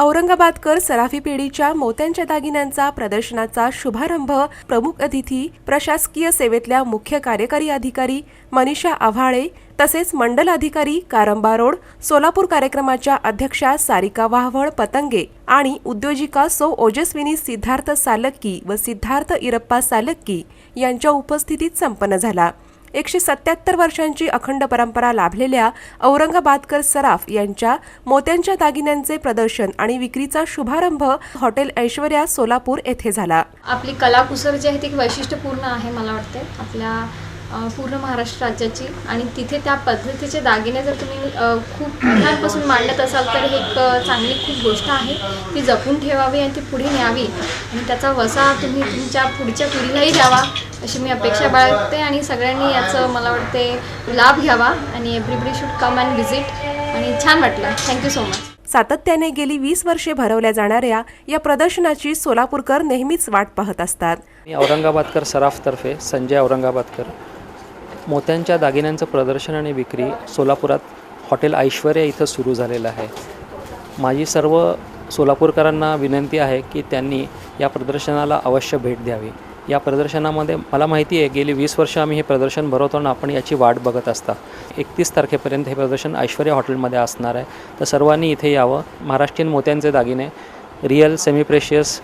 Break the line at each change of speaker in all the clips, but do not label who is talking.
औरंगाबादकर सराफी पिढीच्या मोत्यांच्या दागिन्यांचा प्रदर्शनाचा शुभारंभ प्रमुख अतिथी प्रशासकीय सेवेतल्या मुख्य कार्यकारी अधिकारी मनीषा आव्हाळे तसेच मंडल अधिकारी कारंबा रोड सोलापूर कार्यक्रमाच्या अध्यक्षा सारिका वाहवळ पतंगे आणि उद्योजिका सौ ओजस्विनी सिद्धार्थ सालक्की व सिद्धार्थ इरप्पा सालक्की यांच्या उपस्थितीत संपन्न झाला. एकशे सत्याहत्तर वर्षांची अखंड परंपरा लाभलेल्या औरंगाबादकर सराफ यांच्या मोत्यांच्या दागिन्यांचे प्रदर्शन आणि विक्रीचा शुभारंभ हॉटेल ऐश्वर्या सोलापूर येथे झाला.
आपली कलाकुसर जी आहे ती वैशिष्ट्यपूर्ण आहे मला वाटते. आपल्या पूर्ण महाराष्ट्र राज्याची. आणि तिथे त्या पद्धतीचे दागिने जर तुम्ही खूप लहानपासून मांडत असाल तर ही एक चांगली खूप गोष्ट आहे. ती जपून ठेवावी आणि ती पुढे न्यावी. आणि त्याचा वसा तुम्ही तुमच्या पुढच्या पिढीलाही द्यावा अशी मी अपेक्षा बाळगते. आणि सगळ्यांनी याचं मला वाटते लाभ घ्यावा. आणि everybody should come and visit आणि छान वाटलं. थँक्यू सो मच
सातत्याने गेली वीस वर्षे भरवल्या जाणाऱ्या या प्रदर्शनाची सोलापूरकर नेहमीच वाट पाहत असतात.
मी औरंगाबादकर सराफतर्फे संजय औरंगाबादकर मोत्यांच्या दागिन्यांचं प्रदर्शन आणि विक्री सोलापुरात हॉटेल ऐश्वर्या इथं सुरू झालेलं आहे. माझी सर्व सोलापूरकरांना विनंती आहे की त्यांनी या प्रदर्शनाला अवश्य भेट द्यावी. या प्रदर्शनामध्ये मला माहिती आहे गेली वीस वर्ष आम्ही हे प्रदर्शन भरवतो आणि आपण याची वाट बघत असता. एकतीस तारखेपर्यंत हे प्रदर्शन ऐश्वर्या हॉटेलमध्ये असणार आहे. तर सर्वांनी इथे यावं. महाराष्ट्रीयन मोत्यांचे दागिने रिअल सेमी प्रेशियस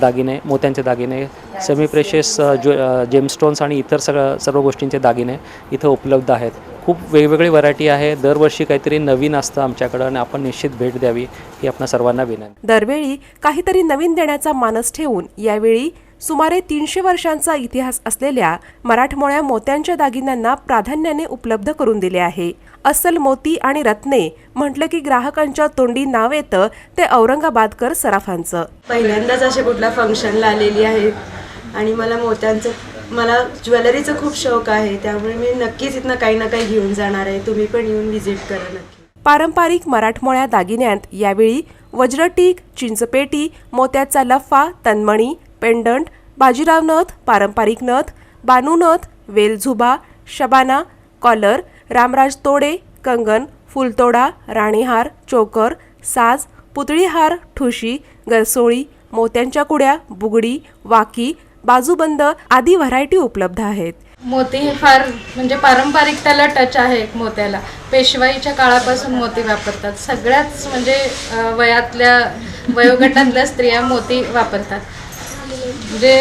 दागिने मोत्यांचे दागिने सेमी प्रेशियस जो जेमस्टोन्स आणि इतर सगळ्या सर्व गोष्टींचे दागिने इथं उपलब्ध आहेत. खूप वेगवेगळी व्हरायटी आहे. दरवर्षी काहीतरी नवीन असतं आमच्याकडं आणि आपण निश्चित भेट द्यावी ही आपणा सर्वांना विनंती.
दरवेळी काहीतरी नवीन देण्याचा मानस ठेवून यावेळी सुमारे तीनशे वर्षांचा इतिहास असलेल्या मराठमोळ्या मोत्यांच्या दागिन्यांना प्राधान्याने उपलब्ध करून दिले आहे. अस्सल मोती आणि रत्ने म्हटलं की ग्राहकांच्या तोंडी नाव येतं ते औरंगाबादकर सराफांचं.
पहिल्यांदाच असे कुठल्या फंक्शनला आलेली आहे आणि मला मोत्यांचं मला ज्वेलरीचं खूप शौक आहे त्यामुळे मी नक्कीच इथनं काही ना काही घेऊन जाणार आहे. तुम्ही पण येऊन व्हिजिट करा नक्की.
पारंपरिक मराठमोळ्या दागिन्यांत यावेळी वज्रटीक चिंचपेटी मोत्याचा लफा तन्मणी पेंडंट बाजीराव नथ पारंपरिक नथ बानू नथ वेलझुबा शबाना कॉलर रामराज तोडे कंगन फुलतोडा राणीहार चोकर साज पुतळीहार ठुशी गरसोळी मोत्यांच्या कुड्या बुगडी वाकी बाजूबंद आदी व्हरायटी उपलब्ध आहेत.
मोती हे फार म्हणजे पारंपरिक त्याला टच आहे एक मोत्याला. पेशवाईच्या काळापासून मोती वापरतात. सगळ्याच म्हणजे वयातल्या वयोगटातल्या स्त्रिया मोती वापरतात. म्हणजे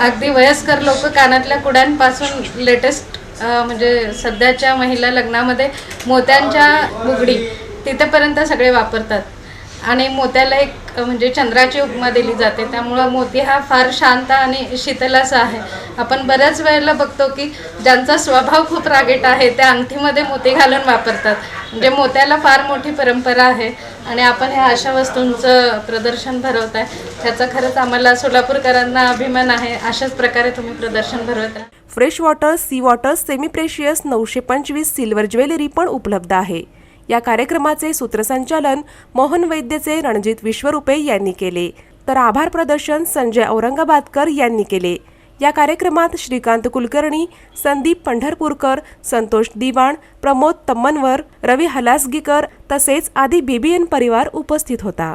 अगदी वयस्कर लोक कानातल्या कुड्यांपासून लेटेस्ट म्हणजे सध्याच्या महिला लग्नामध्ये मोत्यांच्या बुगडी तिथेपर्यंत सगळे वापरतात. आणि मोत्याला एक म्हणजे चंद्राची उपमा दिली जाते. त्यामुळं मोती हा फार शांत आणि शीतल असा आहे. आपण बऱ्याच वेळेला बघतो की ज्यांचा स्वभाव खूप रागेट आहे त्या अंगठीमध्ये मोती घालून वापरतात. म्हणजे मोत्याला फार मोठी परंपरा आहे. आणि आपण ह्या अशा वस्तूंचं प्रदर्शन भरवत आहे त्याचा खरंच आम्हाला सोलापूरकरांना अभिमान आहे. अशाच प्रकारे तुम्ही प्रदर्शन भरवत आहे
fresh water sea water semi precious नऊशे पंचवीस सिल्वर ज्वेलरी पण उपलब्ध आहे. या कार्यक्रमाचे सूत्रसंचालन मोहन वैद्यचे रणजित विश्वरूपे यांनी केले. तर आभार प्रदर्शन संजय औरंगाबादकर यांनी केले. या कार्यक्रमात श्रीकांत कुलकर्णी संदीप पंढरपूरकर संतोष दिवाण प्रमोद तम्मनवर रवी हलासगीकर तसेच आदी बीबीएन परिवार उपस्थित होता.